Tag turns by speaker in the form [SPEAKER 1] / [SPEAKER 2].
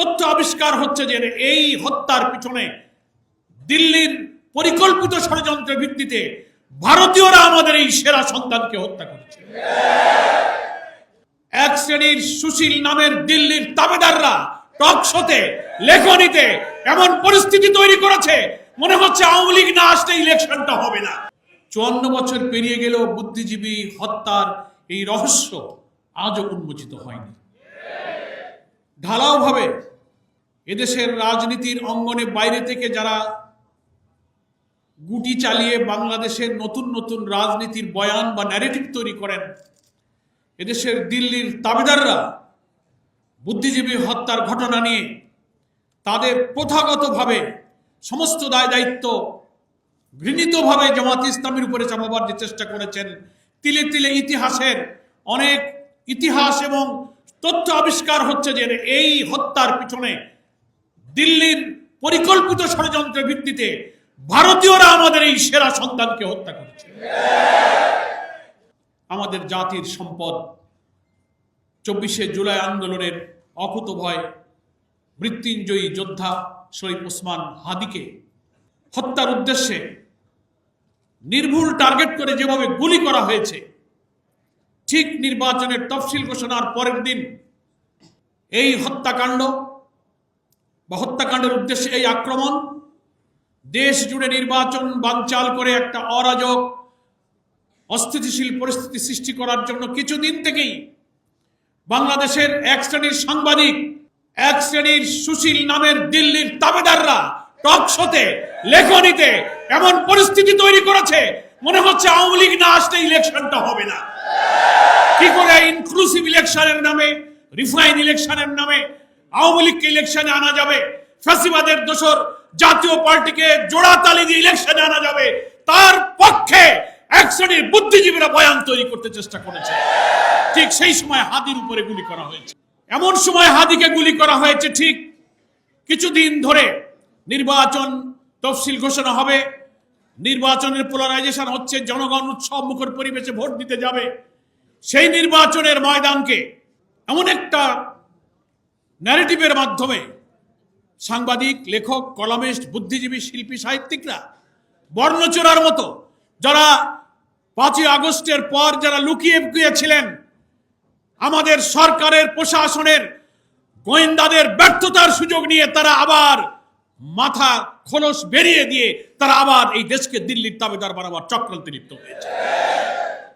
[SPEAKER 1] তথ্য আবিষ্কার হচ্ছে যে এই হত্যার পিছনে দিল্লির পরিকল্পিত ষড়যন্ত্রের ভিত্তিতে ভারতীয়রা আমাদের এই সেরা সন্তানকে হত্যা করেছে। এক শ্রেণির সুশীল নামের দিল্লির তাবেদাররা টক শোতে, লেখনীতে এমন পরিস্থিতি তৈরি করেছে, মনে হচ্ছে আওয়ামী লীগ না আসলে ইলেকশনটা হবে না। চুয়ান্ন বছর পেরিয়ে গেলেও বুদ্ধিজীবী হত্যার এই রহস্য আজও উন্মোচিত হয়নি। ঢালাওভাবে এদেশের রাজনীতির অঙ্গনে বাইরে থেকে যারা গুটি চালিয়ে বাংলাদেশের নতুন নতুন রাজনীতির বয়ান বা ন্যারেটিভ তৈরি করেন, এদেশের দিল্লির তাবেদাররা বুদ্ধিজীবী হত্যার ঘটনা নিয়ে তাদের প্রথাগতভাবে সমস্ত দায় দায়িত্ব ঘৃণিতভাবে জামাত ইসলামের উপরে চাপাবার যে চেষ্টা করেছেন, তিলে তিলে ইতিহাসের অনেক ইতিহাস এবং তথ্য আবিষ্কার হচ্ছে যে এই হত্যার পিছনে দিল্লির পরিকল্পিত ষড়যন্ত্রের ভিত্তিতে ভারতীয়রা আমাদের এই সেরা সন্তানকে হত্যা করেছে। আমাদের জাতির সম্পদ চব্বিশে জুলাই আন্দোলনের অকুতভয় মৃত্যুঞ্জয়ী যোদ্ধা শরীফ ওসমান হাদিকে হত্যার উদ্দেশ্যে নির্ভুল টার্গেট করে যেভাবে গুলি করা হয়েছে, ঠিক নির্বাচনের তফসিল ঘোষণার পরের দিন এই হত্যাকাণ্ড হত্যাকাণ্ডের উদ্দেশ্যে এই আক্রমণ, দেশ জুড়ে নির্বাচন বানচাল করে একটা অরাজক, অস্থিতিশীল পরিস্থিতি সৃষ্টি করার জন্য কিছুদিন থেকেই বাংলাদেশের এক শ্রেণির সাংবাদিক, এক শ্রেণির সুশীল নামের দিল্লির তাবেদাররা টক শোতে, লেখনীতে এমন পরিস্থিতি তৈরি করেছে, মনে হচ্ছে আওয়ামী লীগ না আসলে ইলেকশনটা হবে না। কি করে ইনক্লুসিভ ইলেকশনের নামে রিফাইন ইলেকশনের নামে আওয়ামী লীগকে ইলেকশনে আনা যাবে। ফ্যাসিবাদের দোসর জাতীয় পার্টিকে জোড়া তালি দিয়ে ইলেকশনে আনা যাবে। তার পক্ষে এক শ্রেণির বুদ্ধিজীবীরা বয়ান তৈরি করতে চেষ্টা করেছে। ঠিক সেই সময় হাদির উপরে গুলি করা হয়েছে। এমন সময় হাদিকে গুলি করা হয়েছে, ঠিক কিছুদিন ধরে নির্বাচন তফসিল ঘোষণা হবে। নির্বাচনের পোলারাইজেশন হচ্ছে, জনগণ উৎসব মুখর পরিবেশে ভোট দিতে যাবে। সেই নির্বাচনের ময়দানকে এমন একটা ন্যারেটিভের মাধ্যমে সাংবাদিক, লেখক কলামিস্ট বুদ্ধিজীবী, শিল্পী, সাহিত্যিকরা বর্ণচোরার মতো যারা পাঁচই আগস্টের পর যারা লুকিয়ে গিয়েছিলেন আমাদের সরকারের, প্রশাসনের, গোয়েন্দাদের ব্যর্থতার সুযোগ নিয়ে তারা আবার মাথা খোলস বেরিয়ে দিয়ে তারা আবার এই দেশকে দিল্লির তাবেদার বানাবার চক্রান্তে লিপ্ত হয়েছে।